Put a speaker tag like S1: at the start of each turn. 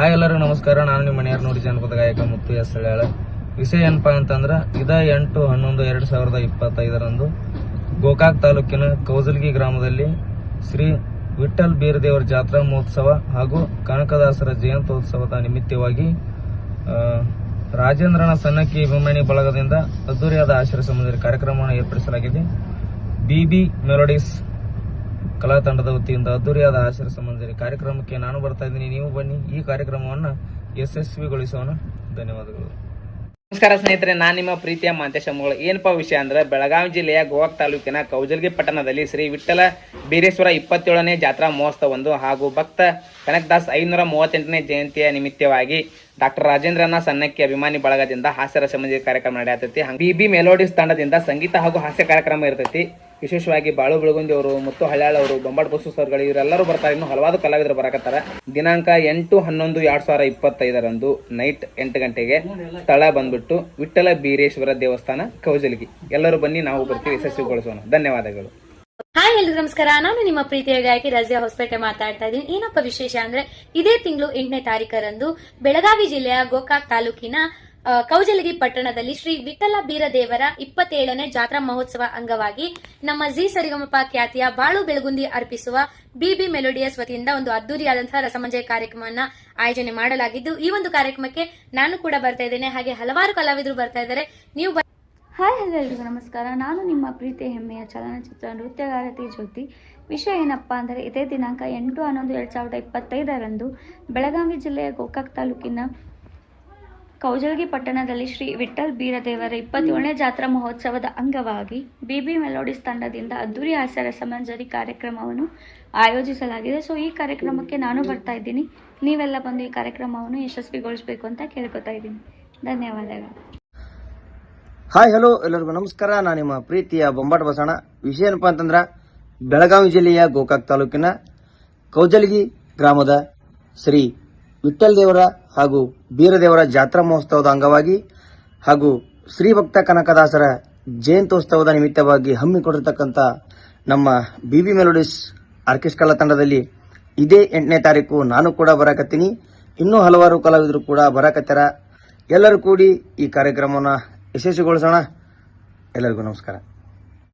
S1: Hi ಎಲ್ಲರಿಗೂ ನಮಸ್ಕಾರ. ನಾನು ನಿಮ್ಮ ಮನೆಯವ್ರ ನೋಡಿ ಜನಪದ ಗಾಯಕ ಮುತ್ತು ಎಸ್ ಹಳ್ಯಾಳ ವಿಷಯ ಏನಪ್ಪಾ ಅಂತಂದ್ರೆ, ಇದ ಎಂಟು ಹನ್ನೊಂದು ಎರಡು ಸಾವಿರದ ಇಪ್ಪತ್ತೈದರಂದು ಗೋಕಾಕ್ ತಾಲೂಕಿನ ಕೌಜಲ್ಗಿ ಗ್ರಾಮದಲ್ಲಿ ಶ್ರೀ ವಿಠಲ್ ಬೀರದೇವರ ಜಾತ್ರಾ ಮಹೋತ್ಸವ ಹಾಗೂ ಕನಕದಾಸರ ಜಯಂತ್ಯೋತ್ಸವದ ನಿಮಿತ್ತವಾಗಿ ರಾಜೇಂದ್ರನ ಸನ್ನಕ್ಕಿ ಅಭಿಮಾನಿ ಬಳಗದಿಂದ ಅದ್ದೂರಿಯಾದ ಆಶ್ರಯ ಸಂಬಂಧಿ ಕಾರ್ಯಕ್ರಮವನ್ನು ಏರ್ಪಡಿಸಲಾಗಿದೆ. ಬಿಬಿ ಮೆಲೋಡಿಸ್ ಕಲಾ ತಂಡದ ವತಿಯಿಂದ ಅದ್ದೂರಿಯಾದ ಆಶ್ರಯ ಸಂಬಂಧಿ ಕಾರ್ಯಕ್ರಮಕ್ಕೆ ನಾನು ಬರ್ತಾ ಇದ್ದೀನಿ. ನೀವು ಬನ್ನಿ. ಈ ಕಾರ್ಯಕ್ರಮವನ್ನು ಯಶಸ್ವಿಗೊಳಿಸೋಣ. ಧನ್ಯವಾದಗಳು.
S2: ನಮಸ್ಕಾರ ಸ್ನೇಹಿತರೆ, ನಾನು ನಿಮ್ಮ ಪ್ರೀತಿಯ ಮಾಂತೇಶ ಮುಗಳು. ಏನಪ್ಪಾ ವಿಷಯ ಅಂದ್ರೆ, ಬೆಳಗಾವಿ ಜಿಲ್ಲೆಯ ಗೋವಾ ತಾಲೂಕಿನ ಕೌಜಲ್ಗಿ ಪಟ್ಟಣದಲ್ಲಿ ಶ್ರೀ ವಿಠಲ ಬೀರೇಶ್ವರ ಇಪ್ಪತ್ತೇಳನೇ ಜಾತ್ರಾ ಮಹೋತ್ಸವವನ್ನು ಹಾಗೂ ಭಕ್ತ ಕನಕದಾಸ್ ಐನೂರ ಮೂವತ್ತೆಂಟನೇ ಜಯಂತಿಯ ನಿಮಿತ್ತವಾಗಿ ಡಾಕ್ಟರ್ ರಾಜೇಂದ್ರನ ಸನ್ನಕ್ಕಿ ಅಭಿಮಾನಿ ಬಳಗದಿಂದ ಹಾಸ್ಯ ಸಂಬಂಧಿ ಕಾರ್ಯಕ್ರಮ ನಡೆಯತೈತಿ. ಬಿ ಬಿ ಮೆಲೋಡಿಸ್ ತಂಡದಿಂದ ಸಂಗೀತ ಹಾಗೂ ಹಾಸ್ಯ ಕಾರ್ಯಕ್ರಮ ಇರ್ತೈತಿ. ವಿಶೇಷವಾಗಿ ಬಾಳು ಬೆಳಗುಂದಿ ಅವರು ಮತ್ತು ಹಳ್ಯಾಳ್ ಅವರು ಬೊಂಬಾಟ್ ಬಸ್ಸು ಸರ್ಗಳು ಇವರೆಲ್ಲರೂ ಬರ್ತಾರೆ. ಇನ್ನು ಹಲವಾರು ಕಲಾವಿದರು ಬರಕತ್ತಾರ. ದಿನಾಂಕ ಎಂಟು ಹನ್ನೊಂದು ಎರಡ್ ಸಾವಿರ ಇಪ್ಪತ್ತೈದರಂದು ನೈಟ್ ಎಂಟು ಗಂಟೆಗೆ ಸ್ಥಳ ಬಂದ್ಬಿಟ್ಟು ವಿಠಲ ಬೀರೇಶ್ವರ ದೇವಸ್ಥಾನ, ಕೌಜಲಗಿ. ಎಲ್ಲರೂ ಬನ್ನಿ, ನಾವು ಬರ್ತೀವಿ, ಯಶಸ್ವಿಗೊಳಿಸೋಣ. ಧನ್ಯವಾದಗಳು.
S3: ಹಾಯ್ ಎಲ್ಲರೂ ನಮಸ್ಕಾರ. ನಾನು ನಿಮ್ಮ ಪ್ರೀತಿಯ ಗಾಯಕಿ ರಜಿಯಾ ಹೊಸಪೇಟೆ ಮಾತಾಡ್ತಾ ಇದ್ದೀನಿ. ಏನಪ್ಪ ವಿಶೇಷ ಅಂದ್ರೆ, ಇದೇ ತಿಂಗಳು ಎಂಟನೇ ತಾರೀಕರಂದು ಬೆಳಗಾವಿ ಜಿಲ್ಲೆಯ ಗೋಕಾಕ್ ತಾಲೂಕಿನ ಕೌಜಲಗಿ ಪಟ್ಟಣದಲ್ಲಿ ಶ್ರೀ ವಿಠಲ ಬೀರದೇವರ ಇಪ್ಪತ್ತೇಳನೇ ಜಾತ್ರಾ ಮಹೋತ್ಸವ ಅಂಗವಾಗಿ ನಮ್ಮ ಜಿ ಸರಿಗಮಪ ಖ್ಯಾತಿಯ ಬಾಳು ಬೆಳಗುಂದಿ ಅರ್ಪಿಸುವ ಬಿಬಿ ಮೆಲೋಡಿಯಸ್ ವತಿಯಿಂದ ಒಂದು ಅದ್ದೂರಿಯಾದಂತಹ ರಸಮಂಜಯ ಕಾರ್ಯಕ್ರಮವನ್ನು ಆಯೋಜನೆ ಮಾಡಲಾಗಿದ್ದು, ಈ ಒಂದು ಕಾರ್ಯಕ್ರಮಕ್ಕೆ ನಾನು ಕೂಡ ಬರ್ತಾ ಇದ್ದೇನೆ. ಹಾಗೆ ಹಲವಾರು ಕಲಾವಿದರು ಬರ್ತಾ ಇದ್ದಾರೆ. ನೀವು
S4: ಹಾಯ್, ಹಲೋ ನಮಸ್ಕಾರ. ನಾನು ನಿಮ್ಮ ಪ್ರೀತಿ ಹೆಮ್ಮೆಯ ಚಲನಚಿತ್ರ ನೃತ್ಯಗಾರತಿ ಜ್ಯೋತಿ. ವಿಷಯ ಏನಪ್ಪ ಅಂದರೆ, ಇದೇ ದಿನಾಂಕ ಎಂಟು ಹನ್ನೊಂದು ಎರಡು ಸಾವಿರದ ಇಪ್ಪತ್ತೈದರಂದು ಬೆಳಗಾವಿ ಜಿಲ್ಲೆಯ ಗೋಕಾಕ್ ತಾಲೂಕಿನ ಕೌಜಲ್ಗಿ ಪಟ್ಟಣದಲ್ಲಿ ಶ್ರೀ ವಿಠಲ್ ಬೀರದೇವರ ಇಪ್ಪತ್ತೇಳನೇ ಜಾತ್ರಾ ಮಹೋತ್ಸವದ ಅಂಗವಾಗಿ ಬಿಬಿ ಮೆಲೋಡಿಸ್ ತಂಡದಿಂದ ಅದ್ದೂರಿ ಹಾಸ್ಯ ರಸಮಂಜರಿ ಕಾರ್ಯಕ್ರಮವನ್ನು ಆಯೋಜಿಸಲಾಗಿದೆ. ಸೊ, ಈ ಕಾರ್ಯಕ್ರಮಕ್ಕೆ ನಾನು ಬರ್ತಾ ಇದ್ದೀನಿ. ನೀವೆಲ್ಲ ಬಂದು ಈ ಕಾರ್ಯಕ್ರಮವನ್ನು ಯಶಸ್ವಿಗೊಳಿಸಬೇಕು ಅಂತ ಕೇಳ್ಕೊತಾ ಇದ್ದೀನಿ. ಧನ್ಯವಾದಗಳು.
S5: ಹಾಯ್ ಹಲೋ ಎಲ್ಲರಿಗೂ ನಮಸ್ಕಾರ. ನಾನು ನಿಮ್ಮ ಪ್ರೀತಿಯ ಬೊಂಬಾಟ ಬಸಣ. ವಿಷಯ ಏನಪ್ಪ ಅಂತಂದ್ರೆ, ಬೆಳಗಾವಿ ಜಿಲ್ಲೆಯ ಗೋಕಾಕ್ ತಾಲೂಕಿನ ಕೌಜಲಗಿ ಗ್ರಾಮದ ಶ್ರೀ ವಿಠಲ್ ದೇವರ ಹಾಗೂ ಬೀರದೇವರ ಜಾತ್ರಾ ಮಹೋತ್ಸವದ ಅಂಗವಾಗಿ ಹಾಗೂ ಶ್ರೀ ಭಕ್ತ ಕನಕದಾಸರ ಜಯಂತ್ಯೋತ್ಸವದ ನಿಮಿತ್ತವಾಗಿ ಹಮ್ಮಿಕೊಂಡಿರ್ತಕ್ಕಂಥ ನಮ್ಮ ಬಿ ಬಿ ಮೆಲೋಡಿಸ್ ಆರ್ಕೆಸ್ಟ್ರಾ ತಂಡದಲ್ಲಿ ಇದೇ ಎಂಟನೇ ತಾರೀಕು ನಾನು ಕೂಡ ಬರಕತ್ತೀನಿ. ಇನ್ನೂ ಹಲವಾರು ಕಲಾವಿದರು ಕೂಡ ಬರಾಕತ್ತಾರ. ಎಲ್ಲರೂ ಕೂಡಿ ಈ ಕಾರ್ಯಕ್ರಮವನ್ನು ಯಶಸ್ವಿಗೊಳಿಸೋಣ. ಎಲ್ಲರಿಗೂ ನಮಸ್ಕಾರ.